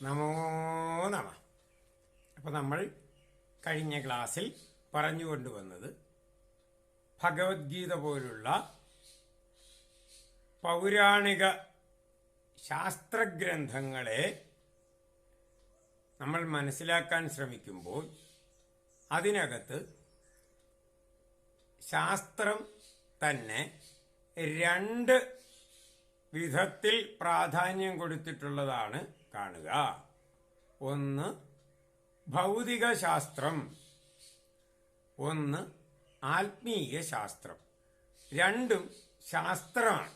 നമോ നമ. അപ്പോൾ നമ്മൾ കഴിഞ്ഞ ക്ലാസ്സിൽ പറഞ്ഞു കൊണ്ടുവന്നത് ഭഗവത്ഗീത പോലുള്ള പൗരാണിക ശാസ്ത്രഗ്രന്ഥങ്ങളെ നമ്മൾ മനസ്സിലാക്കാൻ ശ്രമിക്കുമ്പോൾ അതിനകത്ത് ശാസ്ത്രം തന്നെ രണ്ട് വിധത്തിൽ പ്രാധാന്യം കൊടുത്തിട്ടുള്ളതാണ് കാണുക. ഒന്ന് ഭൗതിക ശാസ്ത്രം ഒന്ന് ആത്മീയ ശാസ്ത്രം രണ്ടും ശാസ്ത്രമാണ്.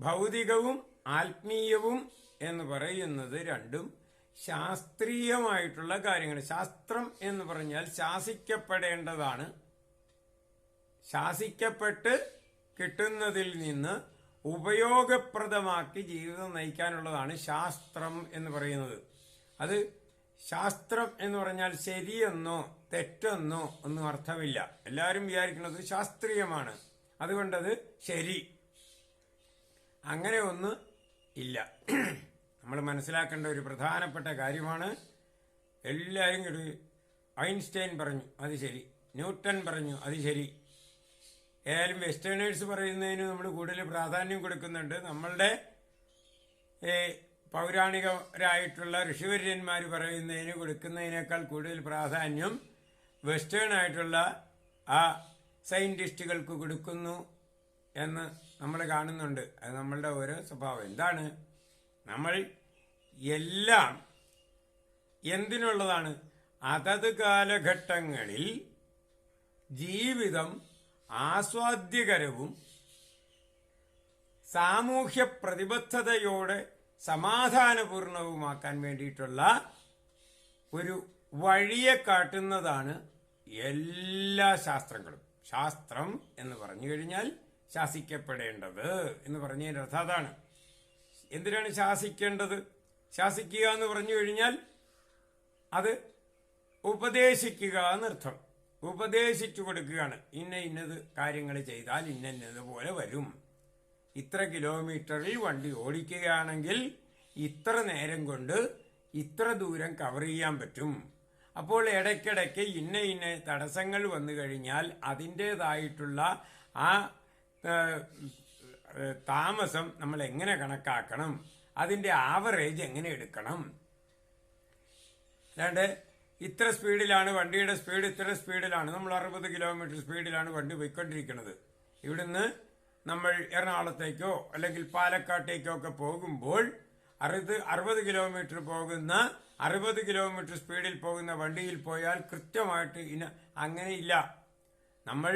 ഭൗതികവും ആത്മീയവും എന്ന് പറയുന്നത് രണ്ടും ശാസ്ത്രീയമായിട്ടുള്ള കാര്യങ്ങൾ ശാസ്ത്രം എന്ന് പറഞ്ഞാൽ ശാസിക്കപ്പെടേണ്ടതാണ്. ശാസിക്കപ്പെട്ട് കിട്ടുന്നതിൽ നിന്ന് ഉപയോഗപ്രദമാക്കി ജീവിതം നയിക്കാനുള്ളതാണ് ശാസ്ത്രം എന്ന് പറയുന്നത്. അത് ശാസ്ത്രം എന്ന് പറഞ്ഞാൽ ശരിയെന്നോ തെറ്റെന്നോ ഒന്നും അർത്ഥമില്ല. എല്ലാവരും വിചാരിക്കുന്നത് ശാസ്ത്രീയമാണ്. അതുകൊണ്ടത് ശരി. അങ്ങനെ ഒന്ന് ഇല്ല. നമ്മൾ മനസ്സിലാക്കേണ്ട ഒരു പ്രധാനപ്പെട്ട കാര്യമാണ് എല്ലാവരും ഐൻസ്റ്റൈൻ പറഞ്ഞു അത് ശരി. ന്യൂട്ടൺ പറഞ്ഞു അത് ശരി. ഏതായാലും വെസ്റ്റേണേഴ്സ് പറയുന്നതിന് നമ്മൾ കൂടുതൽ പ്രാധാന്യം കൊടുക്കുന്നുണ്ട്. നമ്മളുടെ പൗരാണികരായിട്ടുള്ള ഋഷിവര്യന്മാർ പറയുന്നതിന് കൊടുക്കുന്നതിനേക്കാൾ കൂടുതൽ പ്രാധാന്യം വെസ്റ്റേൺ ആയിട്ടുള്ള ആ സയന്റിസ്റ്റുകൾക്ക് കൊടുക്കുന്നു എന്ന് നമ്മൾ കാണുന്നുണ്ട്. അത് നമ്മളുടെ ഓരോ സ്വഭാവം. എന്താണ്? നമ്മൾ എല്ലാം എന്തിനുള്ളതാണ്? അതത് കാലഘട്ടങ്ങളിൽ ജീവിതം ആസ്വാദ്യകരവും സാമൂഹ്യ പ്രതിബദ്ധതയോടെ സമാധാനപൂർണവുമാക്കാൻ വേണ്ടിയിട്ടുള്ള ഒരു വഴിയെ കാട്ടുന്നതാണ് എല്ലാ ശാസ്ത്രങ്ങളും. ശാസ്ത്രം എന്ന് പറഞ്ഞു കഴിഞ്ഞാൽ ശാസിക്കപ്പെടേണ്ടത് എന്ന് പറഞ്ഞതിന്റെ അർത്ഥം അതാണ്. എന്തിനാണ് ശാസിക്കേണ്ടത്? ശാസിക്കുക എന്ന് പറഞ്ഞു കഴിഞ്ഞാൽ അത് ഉപദേശിക്കുക എന്നർത്ഥം. ഉപദേശിച്ചു കൊടുക്കുകയാണ്. ഇന്ന ഇന്നത് കാര്യങ്ങൾ ചെയ്താൽ ഇന്ന ഇന്നതുപോലെ വരും. ഇത്ര കിലോമീറ്ററിൽ വണ്ടി ഓടിക്കുകയാണെങ്കിൽ ഇത്ര നേരം കൊണ്ട് ഇത്ര ദൂരം കവർ ചെയ്യാൻ പറ്റും. അപ്പോൾ ഇടയ്ക്കിടയ്ക്ക് ഇന്ന ഇന്ന തടസ്സങ്ങൾ വന്നു കഴിഞ്ഞാൽ അതിന്റേതായിട്ടുള്ള ആ താമസം നമ്മൾ എങ്ങനെ കണക്കാക്കണം? അതിന്റെ ആവറേജ് എങ്ങനെ എടുക്കണം? അല്ലാണ്ട് ഇത്ര സ്പീഡിലാണ് വണ്ടിയുടെ സ്പീഡ് ഇത്ര സ്പീഡിലാണ്. നമ്മൾ അറുപത് കിലോമീറ്റർ സ്പീഡിലാണ് വണ്ടി പോയിക്കൊണ്ടിരിക്കുന്നത്. ഇവിടുന്ന് നമ്മൾ എറണാകുളത്തേക്കോ അല്ലെങ്കിൽ പാലക്കാട്ടേക്കോ ഒക്കെ പോകുമ്പോൾ അറുപത് അറുപത് കിലോമീറ്റർ പോകുന്ന അറുപത് കിലോമീറ്റർ സ്പീഡിൽ പോകുന്ന വണ്ടിയിൽ പോയാൽ കൃത്യമായിട്ട് ഇന അങ്ങനെയില്ല നമ്മൾ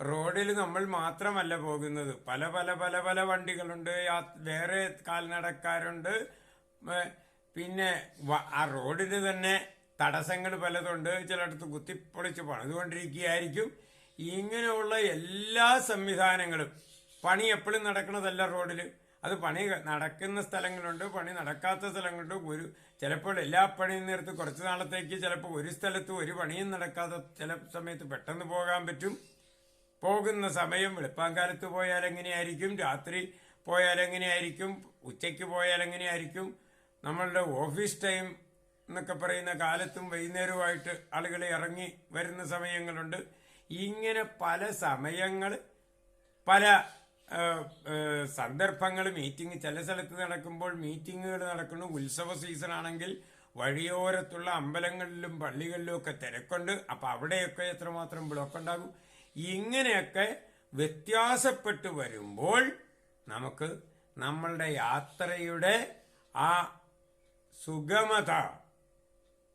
റോഡിൽ നമ്മൾ മാത്രമല്ല പോകുന്നത്. പല പല പല പല വണ്ടികളുണ്ട്. വേറെ കാൽനടക്കാരുണ്ട്. പിന്നെ ആ റോഡിന് തന്നെ തടസ്സങ്ങൾ പലതുണ്ട്. ചിലയിടത്ത് കുത്തിപ്പൊളിച്ച് പണിതുകൊണ്ടിരിക്കുകയായിരിക്കും. ഇങ്ങനെയുള്ള എല്ലാ സംവിധാനങ്ങളും പണി എപ്പോഴും നടക്കുന്നതല്ല റോഡിൽ അത് പണി നടക്കുന്ന സ്ഥലങ്ങളുണ്ട് പണി നടക്കാത്ത സ്ഥലങ്ങളുണ്ട്. ഒരു ചിലപ്പോൾ എല്ലാ പണിയും നേരത്ത് കുറച്ച് നാളത്തേക്ക് ചിലപ്പോൾ ഒരു സ്ഥലത്ത് ഒരു പണിയും നടക്കാത്ത ചില സമയത്ത് പെട്ടെന്ന് പോകാൻ പറ്റും. പോകുന്ന സമയം വെളുപ്പാങ്കാലത്ത് പോയാൽ എങ്ങനെയായിരിക്കും? രാത്രി പോയാൽ എങ്ങനെയായിരിക്കും? ഉച്ചയ്ക്ക് പോയാൽ എങ്ങനെയായിരിക്കും? നമ്മളുടെ ഓഫീസ് ടൈം എന്നൊക്കെ പറയുന്ന കാലത്തും വൈകുന്നേരവുമായിട്ട് ആളുകൾ ഇറങ്ങി വരുന്ന സമയങ്ങളുണ്ട്. ഇങ്ങനെ പല സമയങ്ങൾ പല സന്ദർഭങ്ങൾ മീറ്റിംഗ് ചില സ്ഥലത്ത് നടക്കുമ്പോൾ മീറ്റിങ്ങുകൾ നടക്കുന്നു. ഉത്സവ സീസൺ ആണെങ്കിൽ വഴിയോരത്തുള്ള അമ്പലങ്ങളിലും പള്ളികളിലും ഒക്കെ തിരക്കുണ്ട്. അപ്പം അവിടെയൊക്കെ എത്രമാത്രം ബ്ലോക്ക് ഉണ്ടാകും? ഇങ്ങനെയൊക്കെ വ്യത്യാസപ്പെട്ട് വരുമ്പോൾ നമുക്ക് നമ്മളുടെ യാത്രയുടെ ആ സുഗമത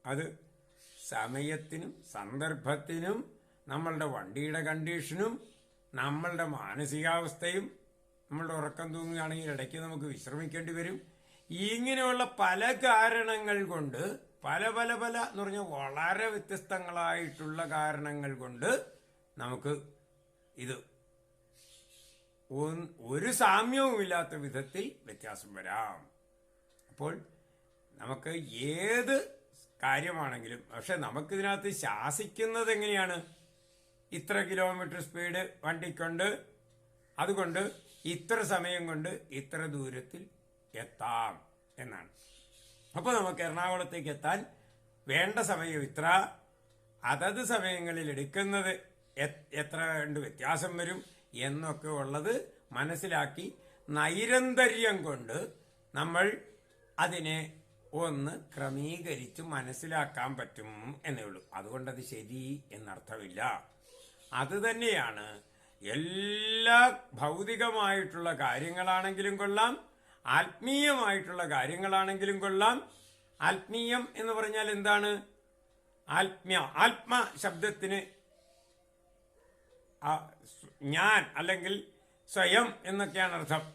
അത് സമയത്തിനും സന്ദർഭത്തിനും നമ്മളുടെ വണ്ടിയുടെ കണ്ടീഷനും നമ്മളുടെ മാനസികാവസ്ഥയും നമ്മളുടെ ഉറക്കം തൂങ്ങുകയാണെങ്കിൽ ഇടയ്ക്ക് നമുക്ക് വിശ്രമിക്കേണ്ടി വരും. ഇങ്ങനെയുള്ള പല കാരണങ്ങൾ കൊണ്ട് പല പല പല എന്ന് പറഞ്ഞാൽ വളരെ വ്യത്യസ്തങ്ങളായിട്ടുള്ള കാരണങ്ങൾ കൊണ്ട് നമുക്ക് ഇത് ഒരു സാമ്യവുമില്ലാത്ത വിധത്തിൽ വ്യത്യാസം വരാം. അപ്പോൾ നമുക്ക് ഏത് കാര്യമാണെങ്കിലും പക്ഷെ നമുക്കിതിനകത്ത് ശാസിക്കുന്നത് എങ്ങനെയാണ്? ഇത്ര കിലോമീറ്റർ സ്പീഡ് വണ്ടിക്കൊണ്ട് അതുകൊണ്ട് ഇത്ര സമയം കൊണ്ട് ഇത്ര ദൂരത്തിൽ എത്താം എന്നാണ്. അപ്പോൾ നമുക്ക് എറണാകുളത്തേക്ക് എത്താൻ വേണ്ട സമയം ഇത്ര. അതത് സമയങ്ങളിൽ എടുക്കുന്നത് എത്ര കണ്ട് വ്യത്യാസം വരും എന്നൊക്കെ ഉള്ളത് മനസ്സിലാക്കി നൈരന്തര്യം കൊണ്ട് നമ്മൾ അതിനെ ഒന്ന് ക്രമീകരിച്ച് മനസ്സിലാക്കാൻ പറ്റും എന്നേ ഉള്ളൂ. അതുകൊണ്ടത് ശരി എന്നർത്ഥമില്ല. അത് തന്നെയാണ് എല്ലാ ഭൗതികമായിട്ടുള്ള കാര്യങ്ങളാണെങ്കിലും കൊള്ളാം ആത്മീയമായിട്ടുള്ള കാര്യങ്ങളാണെങ്കിലും കൊള്ളാം. ആത്മീയം എന്ന് പറഞ്ഞാൽ എന്താണ്? ആത്മ്യ ആത്മ ശബ്ദത്തിന് ഞാൻ അല്ലെങ്കിൽ സ്വയം എന്നൊക്കെയാണ് അർത്ഥം.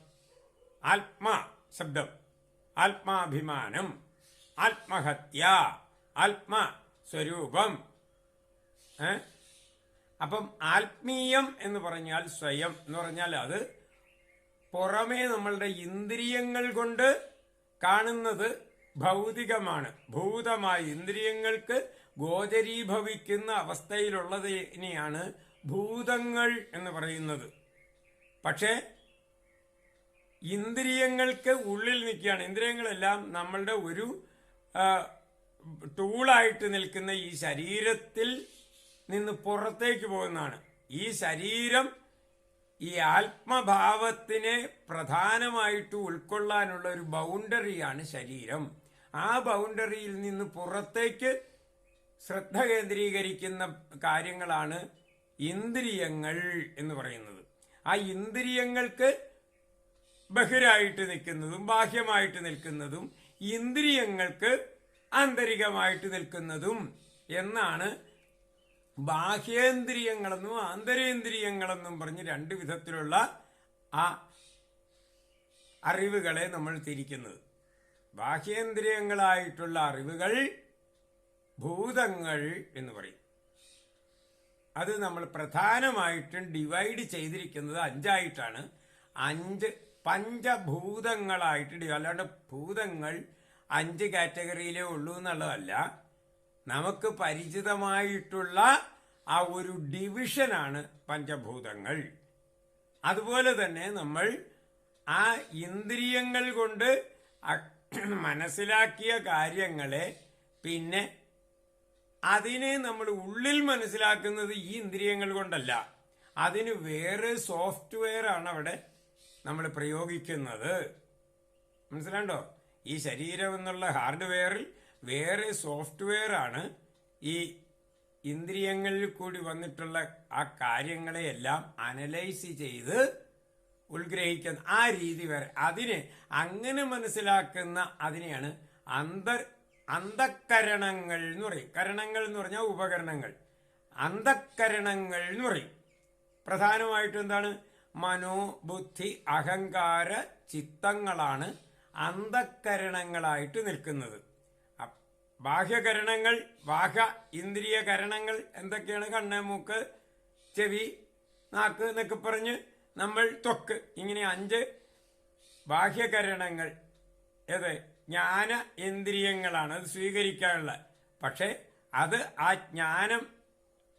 ആത്മ ശബ്ദം ആത്മാഭിമാനം. ആത്മഹത്യ ആത്മ സ്വരൂപം? അപ്പം ആത്മീയം എന്ന് പറഞ്ഞാൽ സ്വയം എന്ന് പറഞ്ഞാൽ അത് പുറമേ നമ്മളുടെ ഇന്ദ്രിയങ്ങൾ കൊണ്ട് കാണുന്നത് ഭൗതികമാണ്. ഭൂതമായി ഇന്ദ്രിയങ്ങൾക്ക് ഗോചരീഭവിക്കുന്ന അവസ്ഥയിലുള്ളതിനെയാണ് ഭൂതങ്ങൾ എന്ന് പറയുന്നത്. പക്ഷേ ഇന്ദ്രിയങ്ങൾക്ക് ഉള്ളിൽ നിൽക്കുകയാണ്. ഇന്ദ്രിയങ്ങളെല്ലാം നമ്മളുടെ ഒരു ടൂളായിട്ട് നിൽക്കുന്ന ഈ ശരീരത്തിൽ നിന്ന് പുറത്തേക്ക് പോകുന്നതാണ്. ഈ ശരീരം ഈ ആത്മഭാവത്തിനെ പ്രധാനമായിട്ട് ഉൾക്കൊള്ളാനുള്ള ഒരു ബൗണ്ടറിയാണ് ശരീരം. ആ ബൗണ്ടറിയിൽ നിന്ന് പുറത്തേക്ക് ശ്രദ്ധ കേന്ദ്രീകരിക്കുന്ന കാര്യങ്ങളാണ് ഇന്ദ്രിയങ്ങൾ എന്ന് പറയുന്നത്. ആ ഇന്ദ്രിയങ്ങൾക്ക് ബഹിരായിട്ട് നിൽക്കുന്നതും ബാഹ്യമായിട്ട് നിൽക്കുന്നതും ഇന്ദ്രിയങ്ങൾക്ക് ആന്തരികമായിട്ട് നിൽക്കുന്നതും എന്നാണ് ബാഹ്യേന്ദ്രിയങ്ങളെന്നും ആന്തരേന്ദ്രിയങ്ങളെന്നും പറഞ്ഞ് രണ്ട് വിധത്തിലുള്ള ആ അറിവുകളെ നമ്മൾ തിരിക്കുന്നത്. ബാഹ്യേന്ദ്രിയങ്ങളായിട്ടുള്ള അറിവുകൾ ഭൂതങ്ങൾ എന്ന് പറയും. അത് നമ്മൾ പ്രധാനമായിട്ടും ഡിവൈഡ് ചെയ്തിരിക്കുന്നത് അഞ്ചായിട്ടാണ്. അഞ്ച് പഞ്ചഭൂതങ്ങളായിട്ട് അല്ലാണ്ട് ഭൂതങ്ങൾ അഞ്ച് കാറ്റഗറിയിലേ ഉള്ളൂ എന്നുള്ളതല്ല. നമുക്ക് പരിചിതമായിട്ടുള്ള ആ ഒരു ഡിവിഷനാണ് പഞ്ചഭൂതങ്ങൾ. അതുപോലെ തന്നെ നമ്മൾ ആ ഇന്ദ്രിയങ്ങൾ കൊണ്ട് മനസ്സിലാക്കിയ കാര്യങ്ങളെ പിന്നെ അതിനെ നമ്മൾ ഉള്ളിൽ മനസ്സിലാക്കുന്നത് ഈ ഇന്ദ്രിയങ്ങൾ കൊണ്ടല്ല. അതിന് വേറെ സോഫ്റ്റ്വെയർ ആണ് അവിടെ നമ്മൾ പ്രയോഗിക്കുന്നത്. മനസ്സിലാണ്ടോ ഈ ശരീരം എന്നുള്ള ഹാർഡ്വെയറിൽ വേറെ സോഫ്റ്റ്വെയർ ആണ് ഈ ഇന്ദ്രിയങ്ങളിൽ കൂടി വന്നിട്ടുള്ള ആ കാര്യങ്ങളെയെല്ലാം അനലൈസ് ചെയ്ത് ഉത്ഗ്രഹിക്കുന്ന ആ രീതി വരെ. അതിനെ അങ്ങനെ മനസ്സിലാക്കുന്ന അതിനെയാണ് അന്തർ അന്ധക്കരണങ്ങൾ എന്ന് പറയും. കരണങ്ങൾ എന്ന് പറഞ്ഞാൽ ഉപകരണങ്ങൾ. അന്ധക്കരണങ്ങൾ എന്ന് പറയും. പ്രധാനമായിട്ടും എന്താണ്? മനോ ബുദ്ധി അഹങ്കാര ചിത്തങ്ങളാണ് അന്തക്കരണങ്ങളായിട്ട് നിൽക്കുന്നത്. ബാഹ്യകരണങ്ങൾ ബാഹ്യ ഇന്ദ്രിയ കരണങ്ങൾ എന്തൊക്കെയാണ് കണ്ണ് മൂക്ക് ചെവി നാക്ക് എന്നൊക്കെ പറഞ്ഞ് നമ്മൾ ത്വക്ക് ഇങ്ങനെ അഞ്ച് ബാഹ്യകരണങ്ങൾ ഏത് ജ്ഞാന ഇന്ദ്രിയങ്ങളാണ് അത് സ്വീകരിക്കാനുള്ള. പക്ഷേ അത് ആ ജ്ഞാനം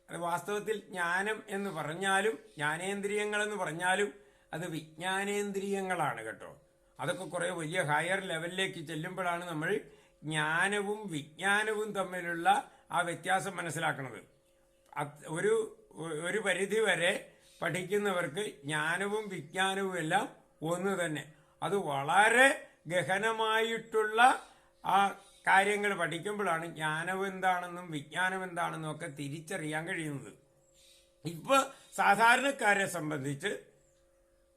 അത് വാസ്തവത്തിൽ ജ്ഞാനം എന്ന് പറഞ്ഞാലും ജ്ഞാനേന്ദ്രിയങ്ങൾ എന്ന് പറഞ്ഞാലും അത് വിജ്ഞാനേന്ദ്രിയങ്ങളാണ് കേട്ടോ. അതൊക്കെ കുറെ വലിയ ഹയർ ലെവലിലേക്ക് ചെല്ലുമ്പോഴാണ് നമ്മൾ ജ്ഞാനവും വിജ്ഞാനവും തമ്മിലുള്ള ആ വ്യത്യാസം മനസ്സിലാക്കുന്നത്. ഒരു ഒരു പരിധി വരെ പഠിക്കുന്നവർക്ക് ജ്ഞാനവും വിജ്ഞാനവും എല്ലാം ഒന്ന് തന്നെ. അത് വളരെ ഗഹനമായിട്ടുള്ള ആ കാര്യങ്ങൾ പഠിക്കുമ്പോഴാണ് ജ്ഞാനം എന്താണെന്നും വിജ്ഞാനം എന്താണെന്നും ഒക്കെ തിരിച്ചറിയാൻ കഴിയുന്നത്. ഇപ്പൊ സാധാരണക്കാരെ സംബന്ധിച്ച്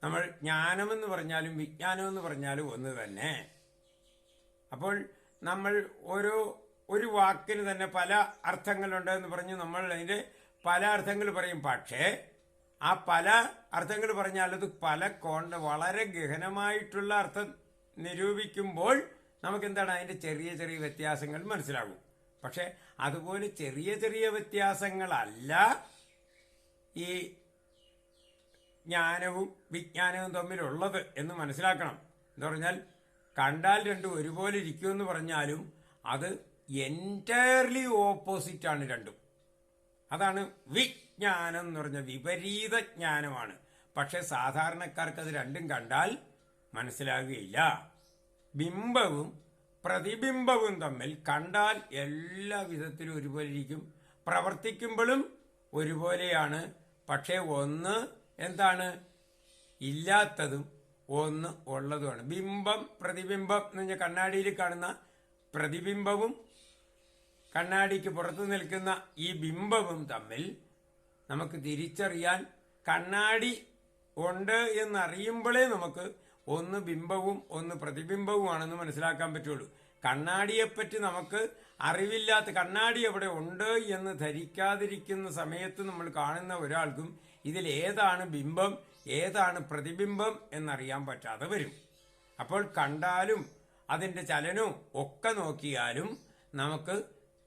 നമ്മൾ ജ്ഞാനമെന്ന് പറഞ്ഞാലും വിജ്ഞാനമെന്ന് പറഞ്ഞാലും ഒന്ന് തന്നെ. അപ്പോൾ നമ്മൾ ഓരോ ഒരു വാക്കിന് തന്നെ പല അർത്ഥങ്ങളുണ്ട് എന്ന് പറഞ്ഞ് നമ്മൾ അതിന്റെ പല അർത്ഥങ്ങൾ പറയും. പക്ഷേ ആ പല അർത്ഥങ്ങൾ പറഞ്ഞാൽ അത് പല കോണ്ട വളരെ ഗഹനമായിട്ടുള്ള അർത്ഥം നിരൂപിക്കുമ്പോൾ നമുക്ക് അതിന്റെ ചെറിയ ചെറിയ വ്യത്യാസങ്ങൾ മനസ്സിലാകും. പക്ഷെ അതുപോലെ ചെറിയ ചെറിയ വ്യത്യാസങ്ങളല്ല ഈ ജ്ഞാനവും വിജ്ഞാനവും തമ്മിലുള്ളത് എന്ന് മനസ്സിലാക്കണം. എന്ന് പറഞ്ഞാൽ കണ്ടാൽ രണ്ടും ഒരുപോലെ ഇരിക്കുമെന്ന് പറഞ്ഞാലും അത് എന്റയർലി ഓപ്പോസിറ്റാണ് രണ്ടും. അതാണ് വിജ്ഞാനം എന്ന് പറഞ്ഞ വിപരീത ജ്ഞാനമാണ്. പക്ഷെ സാധാരണക്കാർക്ക് അത് രണ്ടും കണ്ടാൽ മനസ്സിലാകുകയില്ല. ബിംബവും പ്രതിബിംബവും തമ്മിൽ കണ്ടാൽ എല്ലാ വിധത്തിലും ഒരുപോലെ ഇരിക്കും. പ്രവർത്തിക്കുമ്പോഴും ഒരുപോലെയാണ്. പക്ഷേ ഒന്ന് എന്താണ്? ഇല്ലാത്തതും ഒന്ന് ഉള്ളതുമാണ്. ബിംബം പ്രതിബിംബം എന്ന് പറഞ്ഞാൽ കണ്ണാടിയിൽ കാണുന്ന പ്രതിബിംബവും കണ്ണാടിക്ക് പുറത്തു നിൽക്കുന്ന ഈ ബിംബവും തമ്മിൽ നമുക്ക് തിരിച്ചറിയാൻ കണ്ണാടി ഉണ്ട് എന്നറിയുമ്പോഴേ നമുക്ക് ഒന്ന് ബിംബവും ഒന്ന് പ്രതിബിംബവുമാണെന്ന് മനസ്സിലാക്കാൻ പറ്റുള്ളൂ. കണ്ണാടിയെപ്പറ്റി നമുക്ക് അറിവില്ലാത്ത കണ്ണാടി എവിടെ ഉണ്ട് എന്ന് ധരിക്കാതിരിക്കുന്ന സമയത്ത് നമ്മൾ കാണുന്ന ഒരാൾക്കും ഇതിൽ ഏതാണ് ബിംബം ഏതാണ് പ്രതിബിംബം എന്നറിയാൻ പറ്റാതെ വരും. അപ്പോൾ കണ്ടാലും അതിന്റെ ചലനവും ഒക്കെ നോക്കിയാലും നമുക്ക്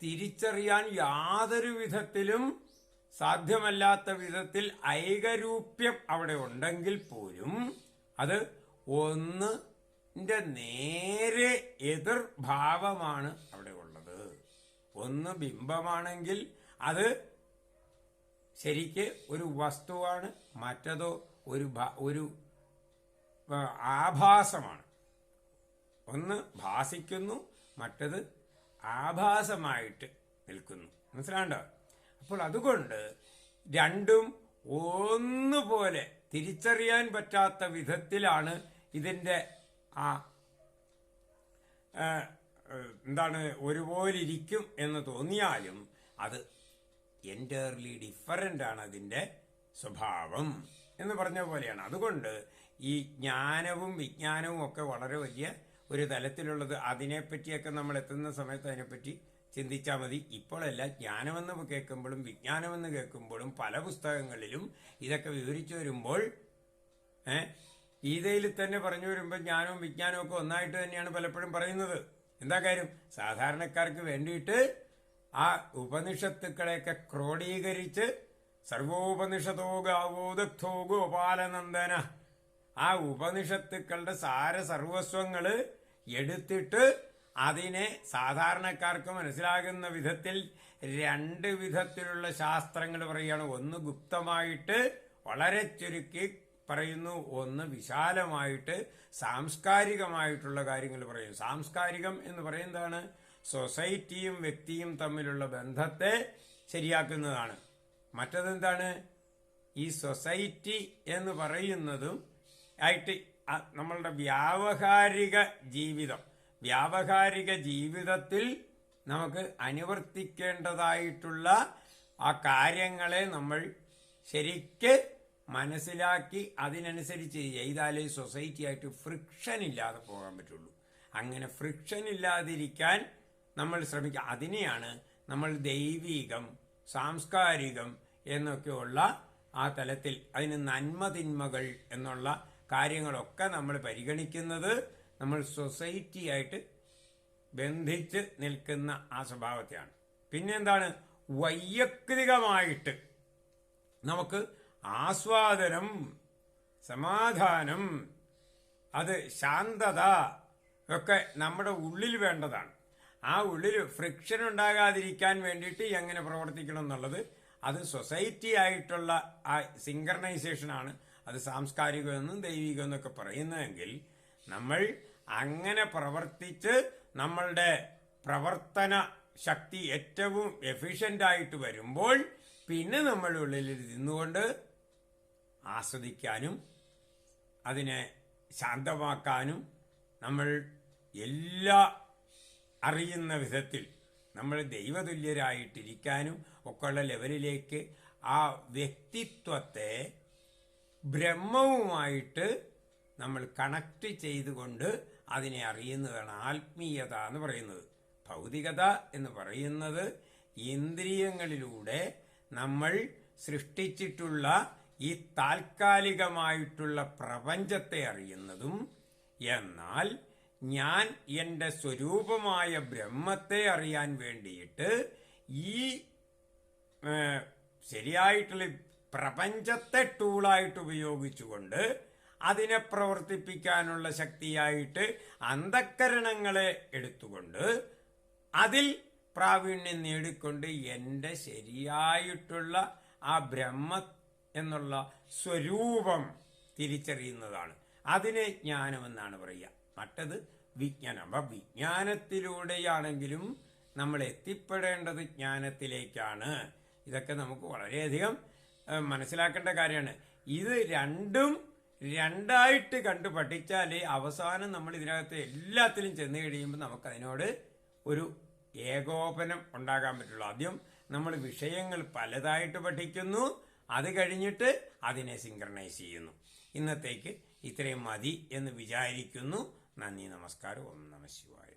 തിരിച്ചറിയാൻ യാതൊരു വിധത്തിലും സാധ്യമല്ലാത്ത വിധത്തിൽ ഐകരൂപ്യം അവിടെ ഉണ്ടെങ്കിൽ പോലും അത് ഒന്നിന്റെ നേരെ എതിർ എതിർഭാവമാണ് അവിടെ ഉള്ളത്. ഒന്ന് ബിംബമാണെങ്കിൽ അത് ശരിക്ക് ഒരു വസ്തുവാണ് മറ്റതോ ഒരു ഒരു ആഭാസമാണ്. ഒന്ന് ഭാസിക്കുന്നു മറ്റത് ആഭാസമായിട്ട് നിൽക്കുന്നു. മനസ്സിലാണ്ടോ? അപ്പോൾ അതുകൊണ്ട് രണ്ടും ഒന്നുപോലെ തിരിച്ചറിയാൻ പറ്റാത്ത വിധത്തിലാണ് ഇതിന്റെ ആ എന്താണ് ഒരുപോലിരിക്കും എന്ന് തോന്നിയാലും അത് എന്റയർലി ഡിഫറന്റ് ആണ് അതിന്റെ സ്വഭാവം എന്ന് പറഞ്ഞ പോലെയാണ്. അതുകൊണ്ട് ഈ ജ്ഞാനവും വിജ്ഞാനവും ഒക്കെ വളരെ വലിയ ഒരു തലത്തിലുള്ളത് അതിനെപ്പറ്റിയൊക്കെ നമ്മൾ എത്തുന്ന സമയത്ത് അതിനെപ്പറ്റി ചിന്തിച്ചാൽ മതി. ഇപ്പോഴല്ല ജ്ഞാനമെന്ന് കേൾക്കുമ്പോഴും വിജ്ഞാനമെന്ന് കേൾക്കുമ്പോഴും പല പുസ്തകങ്ങളിലും ഇതൊക്കെ വിവരിച്ചു വരുമ്പോൾ ഗീതയിൽ തന്നെ പറഞ്ഞു വരുമ്പോൾ ജ്ഞാനവും വിജ്ഞാനവും ഒക്കെ ഒന്നായിട്ട് തന്നെയാണ് പലപ്പോഴും പറയുന്നത്. എന്താ കാര്യം? സാധാരണക്കാർക്ക് വേണ്ടിയിട്ട് ആ ഉപനിഷത്തുക്കളെയൊക്കെ ക്രോഡീകരിച്ച് സർവോപനിഷതോ ഗാവോദത്തോ ഗോപാലനന്ദന ആ ഉപനിഷത്തുക്കളുടെ സാര സർവസ്വങ്ങൾ എടുത്തിട്ട് അതിനെ സാധാരണക്കാർക്ക് മനസ്സിലാകുന്ന വിധത്തിൽ രണ്ട് വിധത്തിലുള്ള ശാസ്ത്രങ്ങൾ പറയുകയാണ്. ഒന്ന് ഗുപ്തമായിട്ട് വളരെ ചുരുക്കി പറയുന്നു ഒന്ന് വിശാലമായിട്ട് സാംസ്കാരികമായിട്ടുള്ള കാര്യങ്ങൾ പറയും സാംസ്കാരികം എന്ന് പറയുന്നതാണ് സൊസൈറ്റിയും വ്യക്തിയും തമ്മിലുള്ള ബന്ധത്തെ ശരിയാക്കുന്നതാണ്. മറ്റതെന്താണ്? ഈ സൊസൈറ്റി എന്ന് പറയുന്നതും ആയിട്ട് നമ്മളുടെ വ്യാവഹാരിക ജീവിതം വ്യാവഹാരിക ജീവിതത്തിൽ നമുക്ക് അനുവർത്തിക്കേണ്ടതായിട്ടുള്ള ആ കാര്യങ്ങളെ നമ്മൾ ശരിക്ക് മനസ്സിലാക്കി അതിനനുസരിച്ച് ചെയ്താലേ സൊസൈറ്റി ആയിട്ട് ഫ്രിക്ഷൻ ഇല്ലാതെ പോകാൻ പറ്റുള്ളൂ. അങ്ങനെ ഫ്രിക്ഷൻ ഇല്ലാതിരിക്കാൻ നമ്മൾ ശ്രമിക്കുക. അതിനെയാണ് നമ്മൾ ദൈവീകം സാംസ്കാരികം എന്നൊക്കെയുള്ള ആ തലത്തിൽ അതിന് നന്മ തിന്മകൾ എന്നുള്ള കാര്യങ്ങളൊക്കെ നമ്മൾ പരിഗണിക്കുന്നത്. നമ്മൾ സൊസൈറ്റിയായിട്ട് ബന്ധിച്ച് നിൽക്കുന്ന ആ സ്വഭാവത്തെയാണ്. പിന്നെന്താണ്? വൈയക്തികമായിട്ട് നമുക്ക് ആസ്വാദനം സമാധാനം അത് ശാന്തത ഒക്കെ നമ്മുടെ ഉള്ളിൽ വേണ്ടതാണ്. ആ ഉള്ളിൽ ഫ്രിക്ഷൻ ഉണ്ടാകാതിരിക്കാൻ വേണ്ടിയിട്ട് എങ്ങനെ പ്രവർത്തിക്കണം എന്നുള്ളത് അത് സൊസൈറ്റി ആയിട്ടുള്ള ആ സിങ്കർണൈസേഷനാണ് അത് സാംസ്കാരികമെന്നും ദൈവികമെന്നൊക്കെ പറയുന്നതെങ്കിൽ നമ്മൾ അങ്ങനെ പ്രവർത്തിച്ച് നമ്മളുടെ പ്രവർത്തന ശക്തി ഏറ്റവും എഫിഷ്യന്റ് ആയിട്ട് വരുമ്പോൾ പിന്നെ നമ്മളുടെ ഉള്ളിൽ നിന്നുകൊണ്ട് ആസ്വദിക്കാനും അതിനെ ശാന്തമാക്കാനും നമ്മൾ എല്ലാ അറിയുന്ന വിധത്തിൽ നമ്മൾ ദൈവതുല്യരായിട്ടിരിക്കാനും ഒക്കെയുള്ള ലെവലിലേക്ക് ആ വ്യക്തിത്വത്തെ ബ്രഹ്മവുമായിട്ട് നമ്മൾ കണക്ട് ചെയ്തുകൊണ്ട് അതിനെ അറിയുന്നതാണ് ആത്മീയത എന്ന് പറയുന്നത്. ഭൗതികത എന്ന് പറയുന്നത് ഇന്ദ്രിയങ്ങളിലൂടെ നമ്മൾ സൃഷ്ടിച്ചിട്ടുള്ള ഈ താൽക്കാലികമായിട്ടുള്ള പ്രപഞ്ചത്തെ അറിയുന്നതും എന്നാൽ ഞാൻ എന്റെ സ്വരൂപമായ ബ്രഹ്മത്തെ അറിയാൻ വേണ്ടിയിട്ട് ഈ ശരിയായിട്ടുള്ള പ്രപഞ്ചത്തെ ടൂളായിട്ട് ഉപയോഗിച്ചുകൊണ്ട് അതിനെ പ്രവർത്തിപ്പിക്കാനുള്ള ശക്തിയായിട്ട് അന്ധക്കരണങ്ങളെ എടുത്തുകൊണ്ട് അതിൽ പ്രാവീണ്യം നേടിക്കൊണ്ട് എന്റെ ശരിയായിട്ടുള്ള ആ ബ്രഹ്മ എന്നുള്ള സ്വരൂപം തിരിച്ചറിയുന്നതാണ്. അതിനെ ജ്ഞാനമെന്നാണ് പറയുക. മറ്റത് വിജ്ഞാനം. അപ്പൊ വിജ്ഞാനത്തിലൂടെയാണെങ്കിലും നമ്മൾ എത്തിപ്പെടേണ്ടത് ജ്ഞാനത്തിലേക്കാണ്. ഇതൊക്കെ നമുക്ക് വളരെയധികം മനസ്സിലാക്കേണ്ട കാര്യമാണ്. ഇത് രണ്ടും രണ്ടായിട്ട് കണ്ട് പഠിച്ചാൽ അവസാനം നമ്മൾ ഇതിനകത്ത് എല്ലാത്തിലും ചെന്ന് കഴിയുമ്പോൾ നമുക്കതിനോട് ഒരു ഏകോപനം ഉണ്ടാകാൻ പറ്റുള്ളൂ. ആദ്യം നമ്മൾ വിഷയങ്ങൾ പലതായിട്ട് പഠിക്കുന്നു. അത് കഴിഞ്ഞിട്ട് അതിനെ സിങ്ക്രണൈസ് ചെയ്യുന്നു. ഇന്നത്തേക്ക് ഇത്രയും മതി എന്ന് വിചാരിക്കുന്നു. നന്ദി നമസ്കാരം. ഓം നമ ശിവായ.